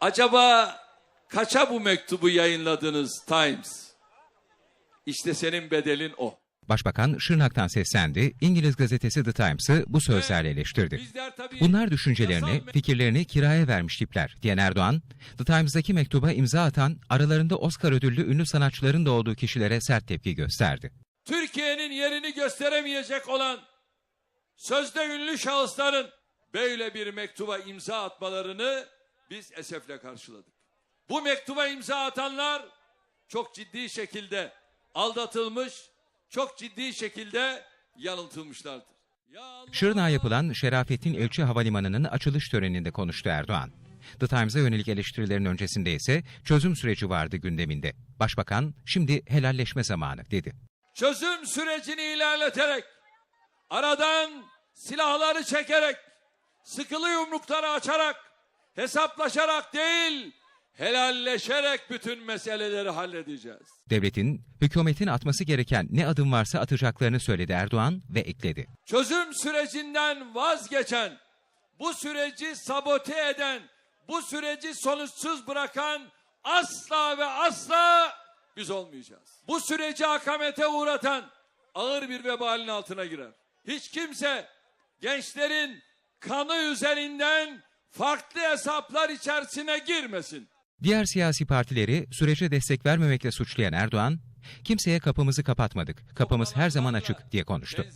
Acaba kaça bu mektubu yayınladınız Times? İşte senin bedelin o. Başbakan Şırnak'tan seslendi, İngiliz gazetesi The Times'ı bu sözlerle eleştirdi. Bunlar düşüncelerini, fikirlerini kiraya vermiş tipler diyen Erdoğan, The Times'daki mektuba imza atan aralarında Oscar ödüllü ünlü sanatçıların da olduğu kişilere sert tepki gösterdi. Türkiye'nin yerini gösteremeyecek olan sözde ünlü şahısların böyle bir mektuba imza atmalarını biz esefle karşıladık. Bu mektuba imza atanlar çok ciddi şekilde aldatılmış, çok ciddi şekilde yanıltılmışlardır. Ya yapılan Şerafettin Elçi Havalimanı'nın açılış töreninde konuştu Erdoğan. The Times'a yönelik eleştirilerin öncesinde ise çözüm süreci vardı gündeminde. Başbakan şimdi helalleşme zamanı dedi. çözüm sürecini ilerleterek, aradan silahları çekerek, sıkılı yumrukları açarak, hesaplaşarak değil, helalleşerek bütün meseleleri halledeceğiz. Devletin, hükümetin atması gereken ne adım varsa atacaklarını söyledi Erdoğan ve ekledi. Çözüm sürecinden vazgeçen, bu süreci sabote eden, bu süreci sonuçsuz bırakan asla ve asla biz olmayacağız. Bu süreci akamete uğratan ağır bir vebalin altına girer. Hiç kimse gençlerin kanı üzerinden farklı hesaplar içerisine girmesin. Diğer siyasi partileri sürece destek vermemekle suçlayan Erdoğan, kimseye kapımızı kapatmadık, kapımız her zaman açık diye konuştu.